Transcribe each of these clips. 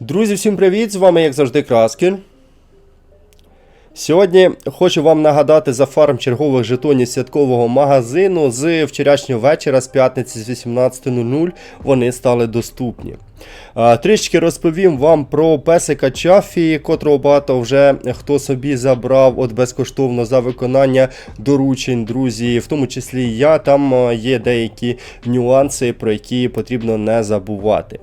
Друзі, всім привіт! З вами, як завжди, Краскін. Сьогодні хочу вам нагадати за фарм чергових жетонів святкового магазину. З вчорашнього вечора, з п'ятниці з 18.00, вони стали доступні. Трішки розповім вам про песика Чафі, котрого багато вже хто собі забрав от безкоштовно за виконання доручень, друзі, в тому числі і я. Там є деякі нюанси, про які потрібно не забувати.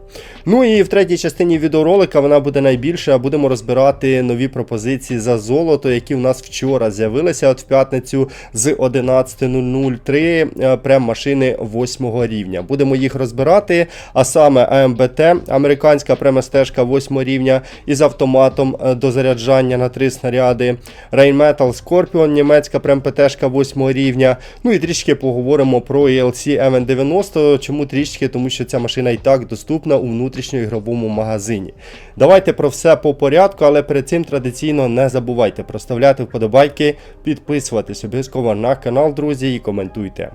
Ну і в третій частині відеоролика вона буде найбільша. Будемо розбирати нові пропозиції за золото, які в нас вчора з'явилися от в п'ятницю з 11.003 прем машини 8 рівня. Будемо їх розбирати, а саме АМБТ, американська преместежка 8 рівня із автоматом е, до заряджання на 3 снаряди. Rainmetal Scorpion, німецька прем-ПТшка 8 рівня. Ну і трішки поговоримо про ELC MN90. Чому трішки? Тому що ця машина і так доступна у внутрішньоігровому магазині. Давайте про все по порядку, але перед цим традиційно не забувайте проставляти вподобайки, підписуватись обов'язково на канал, друзі, і коментуйте.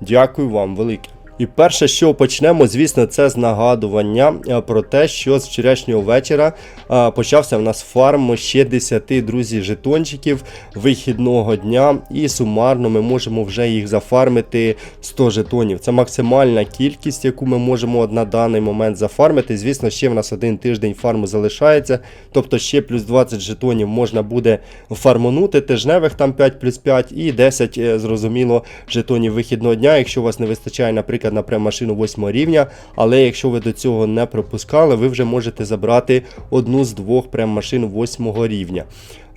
Дякую вам велике. І перше, що почнемо, звісно, це з нагадування е, про те, що з вчорашнього вечора е, почався в нас фарм ще 10 друзі жетончиків вихідного дня, і сумарно ми можемо вже їх зафармити 100 жетонів. Це максимальна кількість, яку ми можемо на даний момент зафармити. Звісно, ще в нас один тиждень фарму залишається, тобто ще плюс 20 жетонів можна буде фармонути, тижневих там 5 плюс 5 і 10, е, зрозуміло, жетонів вихідного дня, якщо у вас не вистачає, наприклад, на прем-машину 8 рівня. Але якщо ви до цього не пропускали, ви вже можете забрати одну з двох прем-машин 8 рівня.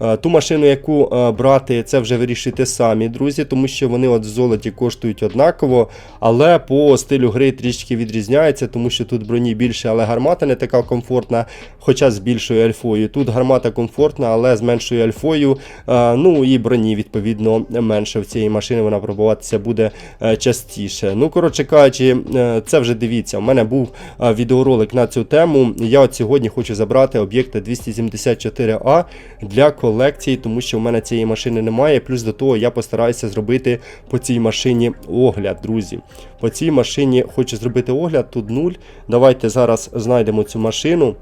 Е, Ту машину, яку е, брати, це вже вирішите самі, друзі, тому що вони от в золоті коштують однаково, але по стилю гри трішки відрізняється, тому що тут броні більше, але гармата не така комфортна, хоча з більшою альфою. Тут гармата комфортна, але з меншою альфою. Е, Ну і броні, відповідно, менше в цієї машини вона пробуватися буде частіше. Ну, коротше кажучи, це вже дивіться. У мене був відеоролик на цю тему. Я от сьогодні хочу забрати об'єкти 274А для колекції, тому що в мене цієї машини немає. Плюс до того я постараюся зробити по цій машині огляд, друзі. По цій машині хочу зробити огляд, тут нуль. Давайте зараз знайдемо цю машину.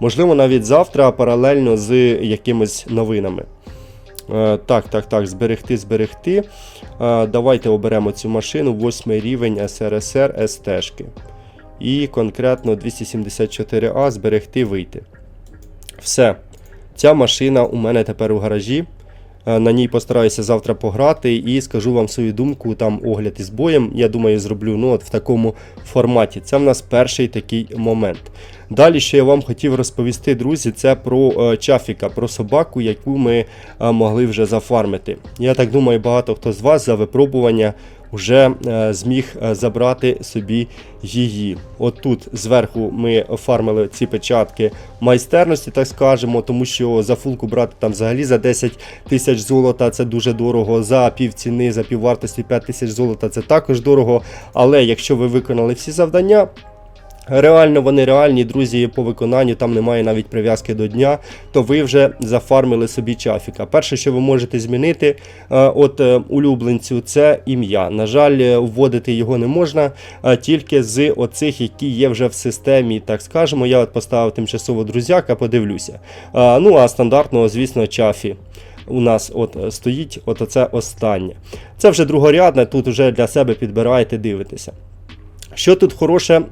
Можливо, навіть завтра паралельно з якимись новинами. Е, Так, так, так, зберегти, зберегти. Е, Давайте оберемо цю машину, 8 рівень СРСР СТ-шки. І конкретно 274А зберегти, вийти. Все. Ця машина у мене тепер у гаражі. Е, На ній постараюся завтра пограти і скажу вам свою думку, там огляд із боєм. Я думаю, зроблю ну, от в такому форматі. Це в нас перший такий момент. Далі, що я вам хотів розповісти, друзі, це про е, чафіка, про собаку, яку ми е, могли вже зафармити. Я так думаю, багато хто з вас за випробування вже е, зміг е, забрати собі її. От тут зверху ми фармили ці печатки майстерності, так скажемо, тому що за фулку брати там взагалі за 10 тисяч золота це дуже дорого. За пів ціни, за піввартості 5 тисяч золота це також дорого. Але якщо ви виконали всі завдання. Реально вони реальні, друзі, по виконанню, там немає навіть прив'язки до дня, то ви вже зафармили собі чафіка. Перше, що ви можете змінити е, от е, улюбленцю, це ім'я. На жаль, е, вводити його не можна, тільки з оцих, які є вже в системі, так скажемо. Я от поставив тимчасово друзяка, подивлюся. Ну а стандартного, звісно, чафі. У нас от стоїть от оце останнє. Це вже другорядне, тут вже для себе підбираєте, дивитеся. Що тут хороше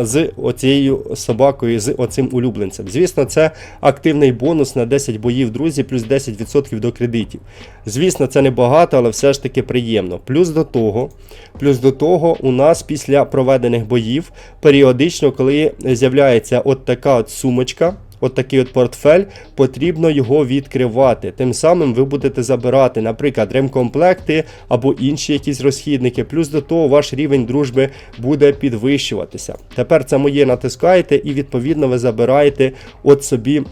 з оцією собакою, з оцим улюбленцем? Звісно, це активний бонус на 10 боїв, друзі, плюс 10% до кредитів. Звісно, це небагато, але все ж таки приємно. Плюс до того, плюс до того, у нас після проведених боїв періодично, коли з'являється от така от сумочка. От такий от портфель, потрібно його відкривати. Тим самим ви будете забирати, наприклад, ремкомплекти або інші якісь розхідники. Плюс до того ваш рівень дружби буде підвищуватися. Тепер це моє натискаєте і відповідно ви забираєте от собі.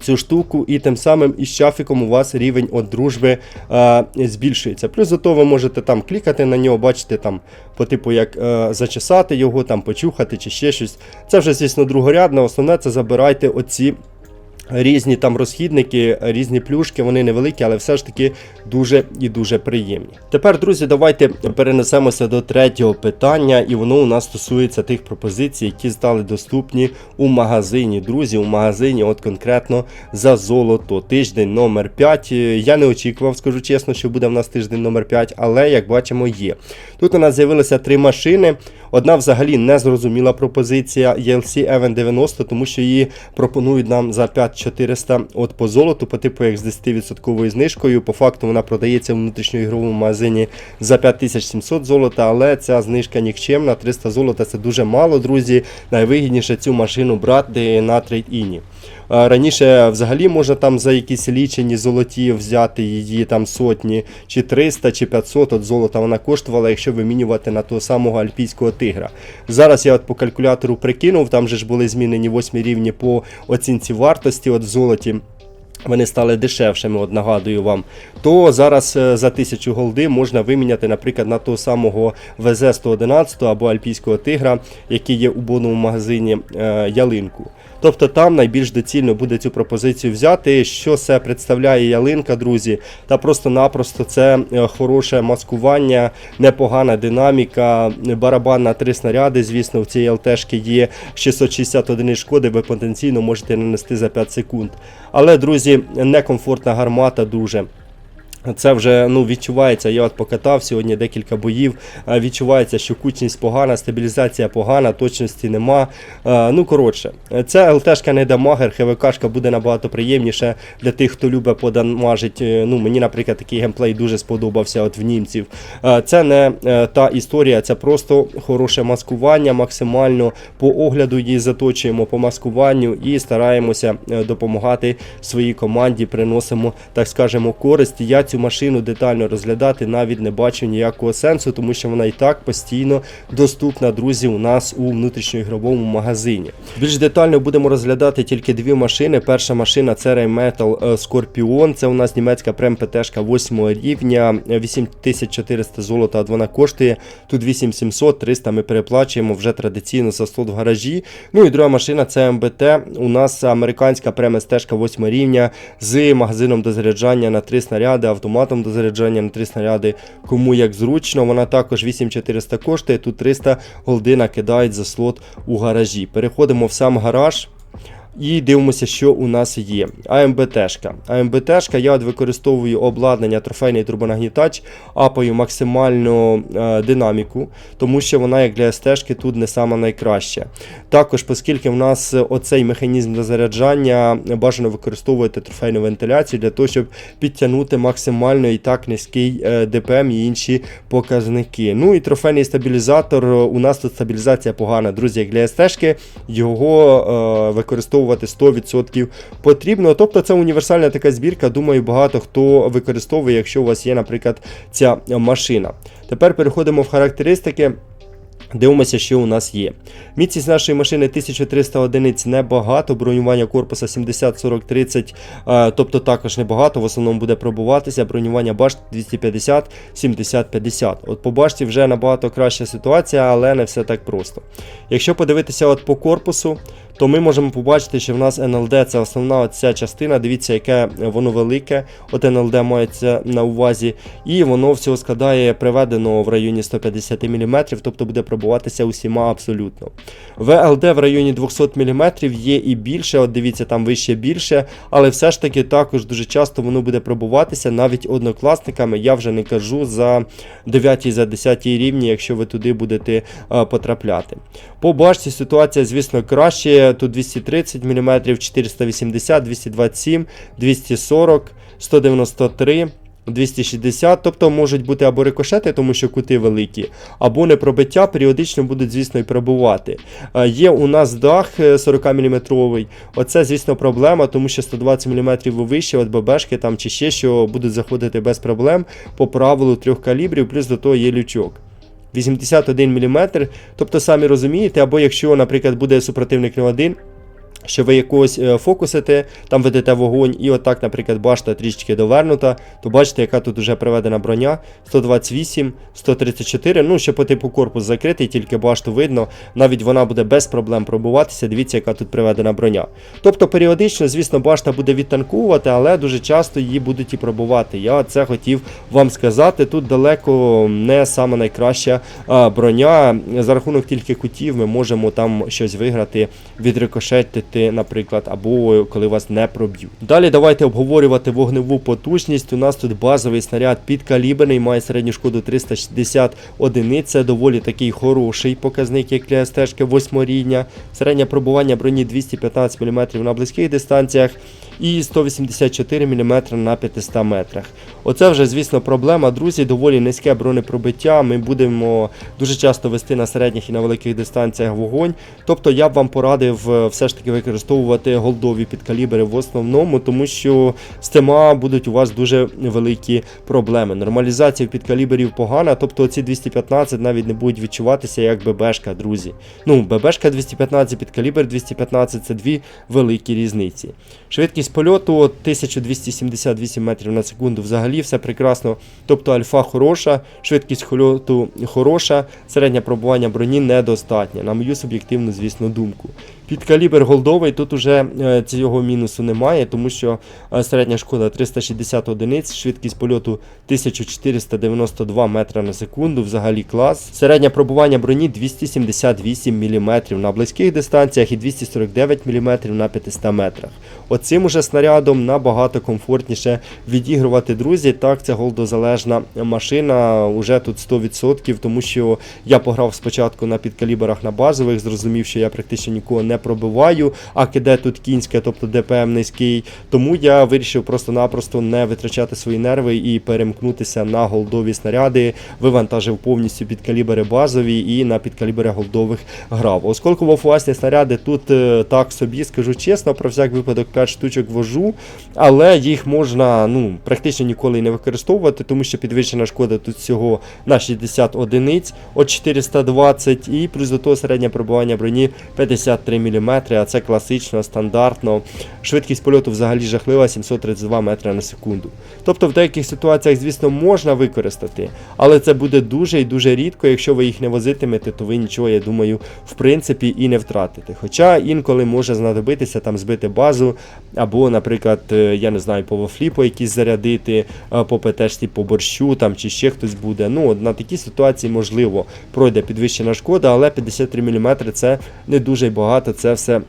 Цю штуку, і тим самим із чафіком у вас рівень от дружби е, збільшується. Плюс до того ви можете там клікати на нього, бачите, там по типу як е, зачесати його, там почухати чи ще щось. Це вже, звісно, другорядне. Основне це забирайте оці Різні там розхідники, різні плюшки, вони невеликі, але все ж таки дуже і дуже приємні. Тепер, друзі, давайте перенесемося до третього питання, і воно у нас стосується тих пропозицій, які стали доступні у магазині. Друзі, у магазині, от конкретно за золото. Тиждень номер 5. Я не очікував, скажу чесно, що буде в нас тиждень номер 5, але як бачимо, є. Тут у нас з'явилися три машини. Одна взагалі незрозуміла пропозиція ELC Event 90, тому що її пропонують нам за 5400 от по золоту, по типу як з 10% знижкою. По факту вона продається в внутрішньоігровому магазині за 5700 золота, але ця знижка нікчемна. 300 золота це дуже мало, друзі. Найвигідніше цю машину брати на трейд-іні. А, Раніше взагалі можна там за якісь лічені золоті взяти її там сотні, чи 300, чи 500 от золота вона коштувала, якщо вимінювати на того самого альпійського тигра. Зараз я от по калькулятору прикинув, там же ж були змінені 8 рівні по оцінці вартості от в золоті. Вони стали дешевшими, от нагадую вам. То зараз е, за 1000 голди можна виміняти, наприклад, на того самого ВЗ-111 або Альпійського тигра, який є у бонному магазині е, ялинку. Тобто там найбільш доцільно буде цю пропозицію взяти. Що це представляє ялинка, друзі? Та просто-напросто це е, хороше маскування, непогана динаміка, барабан на три снаряди. Звісно, в цій ЛТшки є 660 одиниць шкоди, ви потенційно можете нанести за 5 секунд. Але, друзі, некомфортна гармата дуже. Це вже ну, відчувається. Я от покатав сьогодні декілька боїв. е, Відчувається, що кучність погана, стабілізація погана, точності нема. Е, Ну, коротше, це ЛТшка не дамагер, ХВКшка буде набагато приємніше для тих, хто любить подамажить. Е, Ну, мені, наприклад, такий геймплей дуже сподобався от в німців. Це не та історія, це просто хороше маскування, максимально по огляду її заточуємо по маскуванню і стараємося допомагати своїй команді, приносимо, так скажемо, користь. Я цю машину детально розглядати навіть не бачу ніякого сенсу, тому що вона і так постійно доступна, друзі, у нас у внутрішньоігровому магазині. Більш детально будемо розглядати тільки дві машини. Перша машина це Rheinmetall е, Scorpion. Це у нас німецька прем ПТшка 8 рівня, е, 8400 золота от вона коштує. Тут 8700, 300 ми переплачуємо вже традиційно за слот в гаражі. Ну і друга машина це МБТ. У нас американська прем СТшка 8 рівня з магазином до заряджання на 3 снаряди, автоматом до заряджання на 3 снаряди. Кому як зручно, вона також 8400 коштує. Тут 300 голди накидають за слот у гаражі. Переходимо в сам гараж. І дивимося, що у нас є. АМБТшка. АМБТшка, я використовую обладнання трофейний турбонагнітач, апаю максимальну е, динаміку, тому що вона, як для СТшки, тут не сама найкраща. Також, оскільки в нас оцей механізм до заряджання, бажано використовувати трофейну вентиляцію для того, щоб підтягнути максимально і так низький е, ДПМ і інші показники. Ну і трофейний стабілізатор. У нас тут стабілізація погана, друзі, як для СТшки, його е, використовувати 100% потрібно. Тобто це універсальна така збірка. Думаю, багато хто використовує, якщо у вас є, наприклад, ця машина. Тепер переходимо в характеристики. Дивимося, що у нас є. Міцність нашої машини 1300 одиниць небагато, бронювання корпуса 70, 40, 30, е, тобто також небагато, в основному буде пробуватися. Бронювання башт 250, 70, 50. От по башті вже набагато краща ситуація, але не все так просто. Якщо подивитися от по корпусу, то ми можемо побачити, що в нас NLD це основна ця частина. Дивіться, яке воно велике. От NLD мається на увазі, і воно всього складає приведено в районі 150 мм, тобто буде пробуватися усіма абсолютно. VLD в районі 200 мм є і більше. От дивіться, там вище більше, але все ж таки також дуже часто воно буде пробуватися навіть однокласниками. Я вже не кажу за 9 за 10 рівні, якщо ви туди будете а, потрапляти. По башті ситуація, звісно, краще. Тут 230 мм, 480, 227, 240, 193. 260, тобто можуть бути або рикошети, тому що кути великі, або непробиття періодично будуть, звісно, і пробувати. Е, Є у нас дах 40 мм. Оце, звісно, проблема, тому що 120 мм вище, от ББшки там чи ще що будуть заходити без проблем по правилу трьох калібрів, плюс до того є лючок. 81 мм, тобто самі розумієте, або якщо, наприклад, буде супротивник не один. Що ви якогось е, фокусите, там ведете вогонь, і отак, наприклад, башта трішечки довернута, то бачите, яка тут вже приведена броня 128, 134. Ну, ще по типу корпус закритий, тільки башту видно. Навіть вона буде без проблем пробуватися. Дивіться, яка тут приведена броня. Тобто періодично, звісно, башта буде відтанкувати, але дуже часто її будуть і пробувати. Я це хотів вам сказати. Тут далеко не саме найкраща броня. За рахунок тільки кутів ми можемо там щось виграти, відрикошетити, наприклад, або коли вас не проб'ють. Далі давайте обговорювати вогневу потужність. У нас тут базовий снаряд підкаліберний, має середню шкоду 360 одиниць. Це доволі такий хороший показник, як для СТ-шки 8. Середнє пробування броні 215 мм на близьких дистанціях і 184 мм на 500 метрах. Оце вже, звісно, проблема, друзі. Доволі низьке бронепробиття. Ми будемо дуже часто вести на середніх і на великих дистанціях вогонь. Тобто я б вам порадив е, все ж таки використовувати голдові підкалібри в основному, тому що з тема будуть у вас дуже великі проблеми. Нормалізація підкаліберів погана, тобто ці 215 навіть не будуть відчуватися як ББшка, друзі. Ну, ББшка 215, підкалібр 215 це дві великі різниці. Швидкість польоту 1278 метрів на секунду. Взагалі все прекрасно. Тобто альфа хороша, швидкість польоту хороша, середнє пробування броні недостатня, на мою суб'єктивну, звісно, думку. Підкалібр голдовий, тут уже е, цього мінусу немає, тому що е, середня шкода 360 одиниць, швидкість польоту 1492 метра на секунду, взагалі клас. Середнє пробування броні 278 мм на близьких дистанціях і 249 мм на 500 метрах. Оцим уже снарядом набагато комфортніше відігрувати, друзі. Так, це голдозалежна машина, уже тут 100%, тому що я пограв спочатку на підкаліберах на базових, зрозумів, що я практично нікого не пробиваю, а киде тут кінське, тобто ДПМ низький. Тому я вирішив просто-напросто не витрачати свої нерви і перемкнутися на голдові снаряди, вивантажив повністю підкалібери базові і на підкалібери голдових грав. Осколково фуасні снаряди тут е, так собі, скажу чесно, про всяк випадок 5 штучок вожу, але їх можна ну, практично ніколи не використовувати, тому що підвищена шкода тут всього на 60 одиниць от 420 і плюс до того середнє пробування броні 53 мм, а це класично, стандартно. Швидкість польоту взагалі жахлива 732 метри на секунду. Тобто в деяких ситуаціях, звісно, можна використати, але це буде дуже і дуже рідко. Якщо ви їх не возитимете, то ви нічого, я думаю, в принципі і не втратите. Хоча інколи може знадобитися там збити базу, або, наприклад, е, я не знаю, по вафліпу якісь зарядити, е, по ПТшці, по борщу там чи ще хтось буде. Ну, на такі ситуації можливо пройде підвищена шкода, але 53 мм це не дуже багато, це все.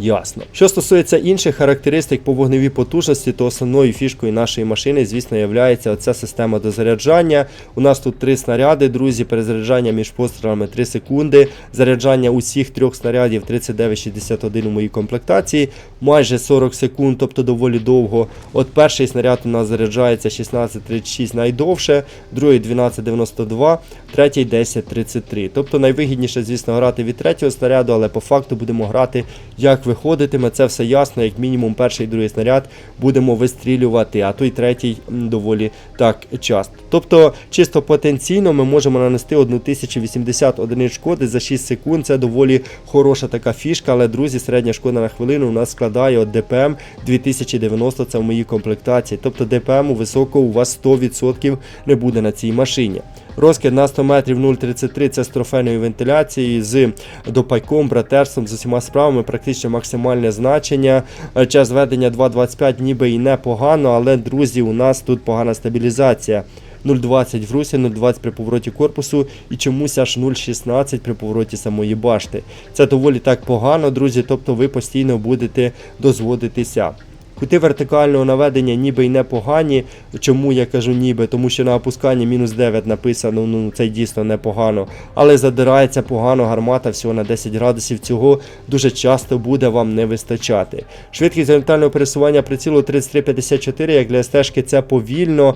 Ясно. Що стосується інших характеристик по вогневій потужності, то основною фішкою нашої машини, звісно, є оця система дозаряджання. У нас тут три снаряди, друзі, перезаряджання між пострілами 3 секунди. Заряджання усіх трьох снарядів 39,61 у моїй комплектації, майже 40 секунд, тобто доволі довго. От перший снаряд у нас заряджається 16,36 найдовше, другий 12,92, третій 10,33. Тобто найвигідніше, звісно, грати від третього снаряду, але по факту будемо грати як виходитиме, це все ясно, як мінімум перший і другий снаряд будемо вистрілювати, а той третій доволі так часто. Тобто, чисто потенційно ми можемо нанести 1080 одиниць шкоди за 6 секунд. Це доволі хороша така фішка, але друзі, середня шкода на хвилину у нас складає от ДПМ 2090, це в моїй комплектації. Тобто ДПМ у високого у вас 100% не буде на цій машині. Розкид на 100 метрів 0,33 це з трофейною вентиляцією, з допайком, братерством, з усіма справами, практично максимальне значення. Е, Час ведення 2.25 ніби і непогано, але, друзі, у нас тут погана стабілізація. 0,20 в русі, 0,20 при повороті корпусу і чомусь аж 0,16 при повороті самої башти. Це доволі так погано, друзі, тобто ви постійно будете дозводитися. Кути вертикального наведення ніби й непогані. Чому я кажу ніби? Тому що на опусканні мінус 9 написано, ну це дійсно непогано. Але задирається погано гармата всього на 10 градусів. Цього дуже часто буде вам не вистачати. Швидкість горизонтального пересування прицілу 33-54, як для стежки це повільно,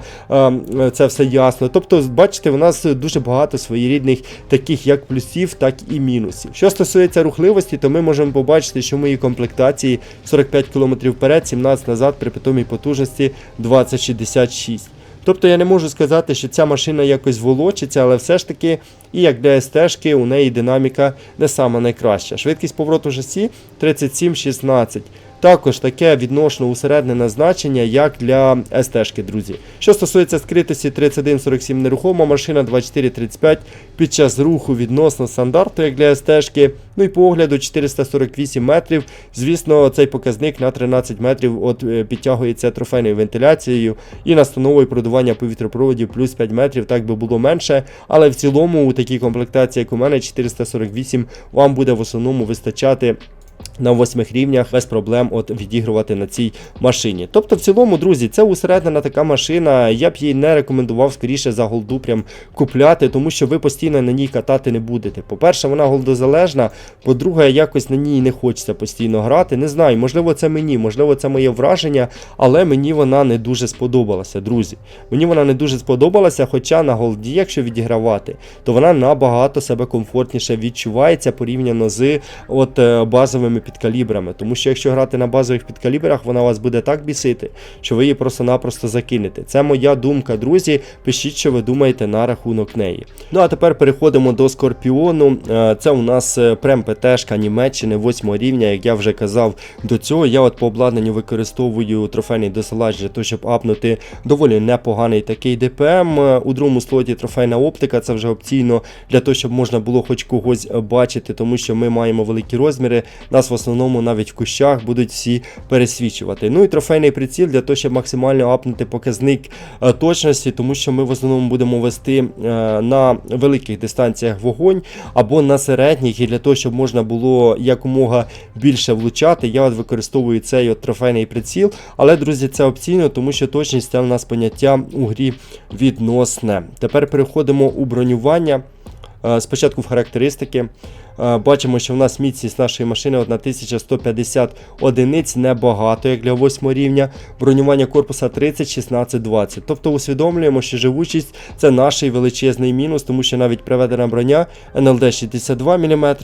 це все ясно. Тобто, бачите, в нас дуже багато своєрідних таких як плюсів, так і мінусів. Що стосується рухливості, то ми можемо побачити, що в моїй комплектації 45 км вперед, 17 назад при питомій потужності 2066. Тобто я не можу сказати, що ця машина якось волочиться, але все ж таки, і як для СТ-шки, у неї динаміка не сама найкраща. Швидкість повороту шасі 37-16. Також таке відносно усереднене значення, як для СТ-шки, друзі. Що стосується скритості 3147 нерухома машина 2435 під час руху відносно стандарту, як для СТ-шки. Ну і по огляду 448 метрів. Звісно, цей показник на 13 метрів от е, підтягується трофейною вентиляцією і настановою продування повітропроводів плюс 5 метрів, так би було менше. Але в цілому у такій комплектації, як у мене, 448 вам буде в основному вистачати на восьмих рівнях без проблем от відігрувати на цій машині. Тобто, в цілому, друзі, це усереднена така машина. Я б її не рекомендував скоріше за голду прям купляти, тому що ви постійно на ній катати не будете. По-перше, вона голдозалежна. По-друге, якось на ній не хочеться постійно грати. Не знаю, можливо, це мені, можливо, це моє враження, але мені вона не дуже сподобалася, друзі. Мені вона не дуже сподобалася, хоча на голді, якщо відігравати, то вона набагато себе комфортніше відчувається порівняно з от е, базовими підкалібрами. Тому що якщо грати на базових підкалібрах, вона вас буде так бісити, що ви її просто-напросто закинете. Це моя думка, друзі. Пишіть, що ви думаєте на рахунок неї. Ну а тепер переходимо до Скорпіону. Е, Це у нас прем ПТшка Німеччини 8 рівня, як я вже казав до цього. Я от по обладнанню використовую трофейний досилач для того, щоб апнути доволі непоганий такий ДПМ. Е, У другому слоті трофейна оптика, це вже опційно для того, щоб можна було хоч когось бачити, тому що ми маємо великі розміри. Нас в основному навіть в кущах будуть всі пересвічувати. Ну і трофейний приціл для того, щоб максимально апнути показник е, точності, тому що ми в основному будемо вести е, на великих дистанціях вогонь або на середніх, і для того, щоб можна було якомога більше влучати, я от використовую цей от трофейний приціл. Але, друзі, це опційно, тому що точність це в нас поняття у грі відносне. Тепер переходимо у бронювання. Е, Спочатку в характеристики. Е, Бачимо, що в нас міцність нашої машини 1150 одиниць, небагато, як для 8 рівня. Бронювання корпуса 30, 16, 20. Тобто усвідомлюємо, що живучість це наш величезний мінус, тому що навіть приведена броня НЛД 62 мм.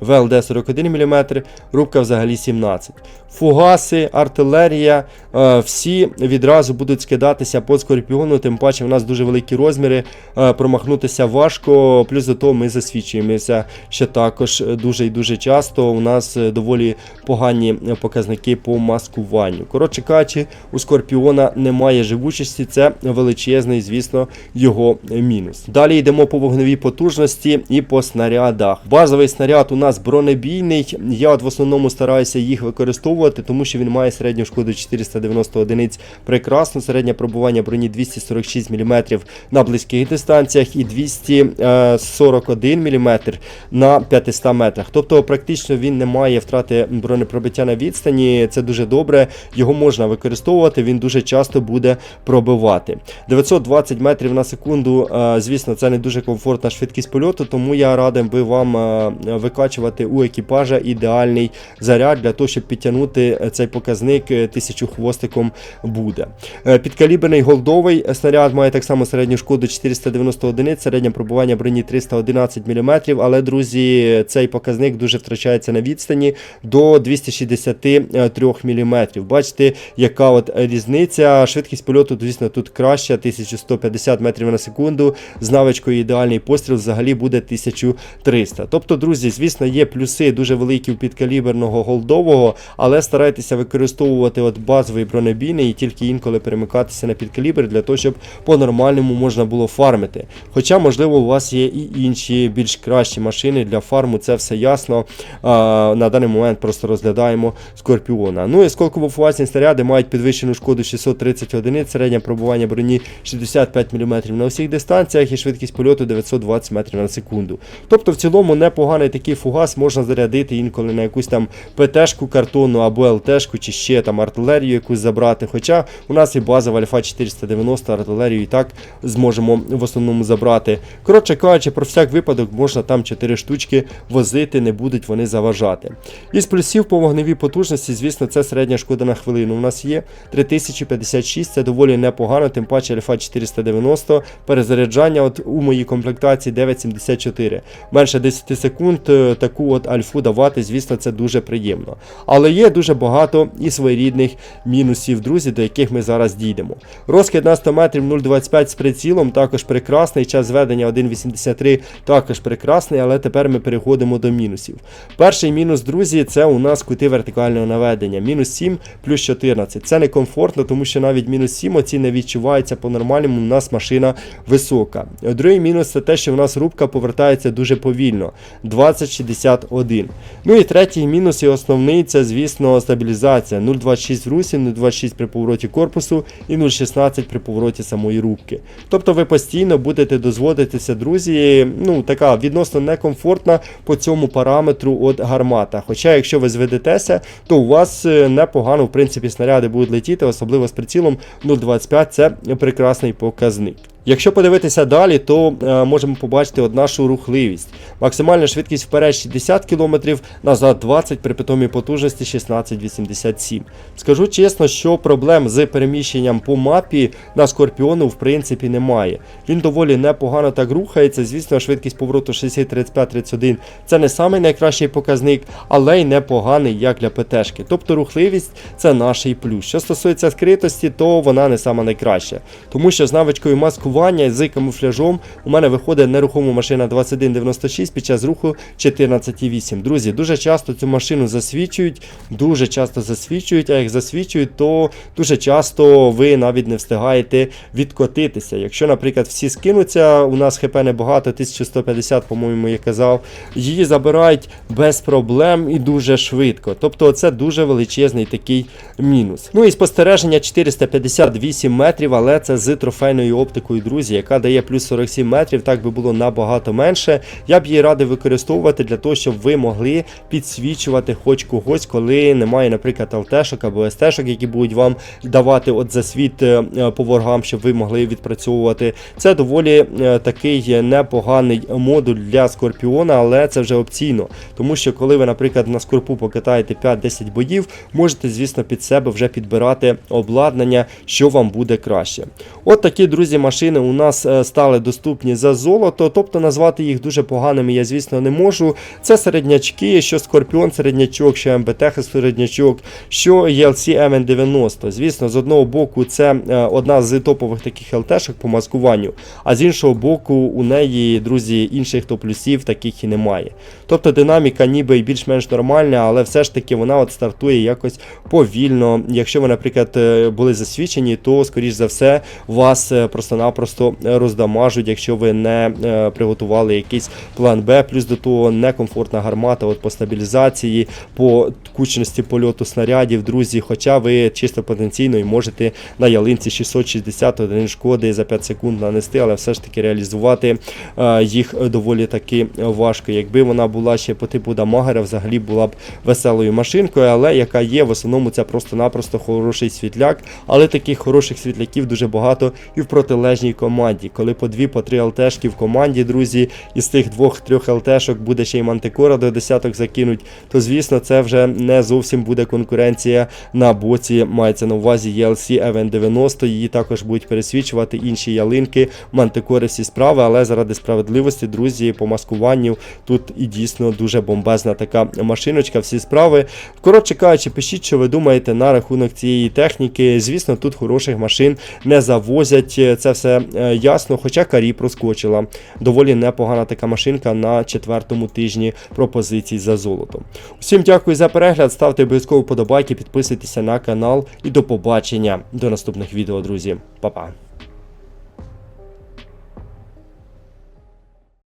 ВЛД 41 мм, рубка взагалі 17. Фугаси, артилерія, е, всі відразу будуть скидатися по скорпіону, тим паче в нас дуже великі розміри, е, промахнутися важко, плюс до того ми засвідчуємося ще також дуже і дуже часто. У нас е, доволі погані показники по маскуванню. Коротше кажучи, у скорпіона немає живучості, це величезний, звісно, його мінус. Далі йдемо по вогневій потужності і по снарядах. Базовий снаряд у нас бронебійний. Я от в основному стараюся їх використовувати, тому що він має середню шкоду 490 одиниць. Прекрасно, середнє пробування броні 246 мм на близьких дистанціях і 241 мм на 500 метрах. Тобто, практично він не має втрати бронепробиття на відстані. Це дуже добре. Його можна використовувати, він дуже часто буде пробивати. 920 метрів на секунду. е, Звісно, це не дуже комфортна швидкість польоту, тому я радив би вам е, викачувати у екіпажа ідеальний заряд для того, щоб підтягнути е, цей показник е, тисячу хвостиком буде. Е, Підкаліберний голдовий снаряд має так само середню шкоду 490 одиниць, середнє пробування броні 311 мм, але, друзі, цей показник дуже втрачається на відстані до 263 мм. Бачите, яка от різниця. Швидкість польоту, звісно, тут краща, 1150 метрів на секунду. З навичкою ідеальний постріл взагалі буде 1300. Тобто, друзі, звісно, є плюси дуже великі у підкаліберного голдового, але старайтеся використовувати от базовий бронебійний і тільки інколи перемикатися на підкалібр для того, щоб по-нормальному можна було фармити. Хоча, можливо, у вас є і інші більш кращі машини для фарму, це все ясно. А, на даний момент просто розглядаємо Скорпіона. Ну і сколково-фугасні снаряди мають підвищену шкоду 630 одиниць, середнє пробування броні 65 мм на всіх дистанціях і швидкість польоту 920 метрів на секунду. Тобто, в цілому непоганий такий фугас можна зарядити інколи на якусь там ПТшку картонну або ЛТшку, чи ще там артилерію якусь забрати. Хоча у нас і базова Альфа 490 артилерію і так зможемо в основному забрати. Коротше кажучи, про всяк випадок можна там 4 штучки возити, не будуть вони заважати. Із плюсів по вогневій потужності, звісно, це середня шкода на хвилину. У нас є 3056, це доволі непогано, тим паче Альфа 490, перезаряджання от у моїй комплектації 9,74. Менше 10 секунд е, таку от альфу давати, звісно, це дуже приємно. Але є дуже багато і своєрідних мінусів, друзі, до яких ми зараз дійдемо. Розкид на 100 метрів 0,25 з прицілом також прекрасний. Час зведення 1,83 також прекрасний, але тепер ми переходимо до мінусів. Перший мінус, друзі, це у нас кути вертикального наведення. Мінус 7 плюс 14. Це некомфортно, тому що навіть мінус 7 оці не відчувається по-нормальному. У нас машина висока. Другий мінус це те, що в нас рубка повертається дуже повільно. 2061. Ну і третій мінус і основний це, звісно, стабілізація. 0,26 в русі, 0,26 при повороті корпусу і 0,16 при повороті самої рубки. Тобто ви постійно будете дозводитися, друзі, ну така відносно некомфортна по цьому параметру от гармата. Хоча, якщо ви зведетеся, то у вас е, непогано, в принципі, снаряди будуть летіти, особливо з прицілом 0,25 це прекрасний показник. Якщо подивитися далі, то е, можемо побачити от нашу рухливість. Максимальна швидкість вперед 60 км, назад 20 при питомій потужності 16,87. Скажу чесно, що проблем з переміщенням по мапі на Скорпіону в принципі немає. Він доволі непогано так рухається. Звісно, швидкість повороту 60-35-31 це не самий найкращий показник, але й непоганий як для ПТшки. Тобто рухливість це наш плюс. Що стосується скритості, то вона не сама найкраща. Тому що з навичкою маскування з камуфляжом у мене виходить нерухома машина 2196 під час руху 14,8. Друзі, дуже часто цю машину засвічують, дуже часто засвічують, а як засвічують, то дуже часто ви навіть не встигаєте відкотитися. Якщо, наприклад, всі скинуться, у нас хп небагато, 1150, по-моєму, я казав, її забирають без проблем і дуже швидко. Тобто це дуже величезний такий мінус. Ну і спостереження 458 метрів, але це з трофейною оптикою, друзі, яка дає плюс 47 метрів, так би було набагато менше. Я б її радий використовувати для того, щоб ви могли підсвічувати хоч когось, коли немає, наприклад, ЛТшок або СТшок, які будуть вам давати от засвіт е, е, по ворогам, щоб ви могли відпрацьовувати. Це доволі е, такий непоганий модуль для Скорпіона, але це вже опційно. Тому що коли ви, наприклад, на скорпу покатаєте 5-10 боїв, можете, звісно, під себе вже підбирати обладнання, що вам буде краще. От такі, друзі, машини у нас е, стали доступні за золото, тобто назвати їх дуже поганими я, звісно, не можу. Це середнячки, що Скорпіон середнячок, що МБТХ середнячок, що ELC MN90. Звісно, з одного боку, це е, одна з топових таких ЛТшок по маскуванню, а з іншого боку, у неї, друзі, інших топ-плюсів таких і немає. Тобто динаміка ніби й більш-менш нормальна, але все ж таки вона от стартує якось повільно. Якщо ви, наприклад, е, були засвідчені, то, скоріш за все, вас е, просто-напросто роздамажуть, якщо ви не е, приготували якийсь план Б, плюс до того некомфортна гармата от по стабілізації, по кучності польоту снарядів, друзі. Хоча ви чисто потенційно і можете на ялинці 660 одиниць шкоди за 5 секунд нанести, але все ж таки реалізувати е, їх доволі таки важко. Якби вона була ще по типу дамагера, взагалі була б веселою машинкою, але яка є, в основному це просто-напросто хороший світляк. Але таких хороших світляків дуже багато і в протилежній команді. Коли по дві, по три ЛТшки в команді, друзі, із тих двох-трьох ЛТшок буде ще й мантикора до десяток закинуть, то звісно це вже не зовсім буде конкуренція на боці. Мається на увазі ELC EVN90, її також будуть пересвічувати інші ялинки, мантикори всі справи, але заради справедливості, друзі, по маскуванню тут і дійсно дуже бомбезна така машиночка, всі справи. Коротше кажучи, пишіть, що ви думаєте на рахунок цієї техніки. Звісно, тут хороших машин не завозять. Це все е, ясно. Хоча карі проскочила. Доволі непогана така машинка на четвертому тижні пропозицій за золото. Всім дякую за перегляд. Ставте обов'язково подобайки, підписуйтеся на канал і до побачення до наступних відео, друзі. Па-па.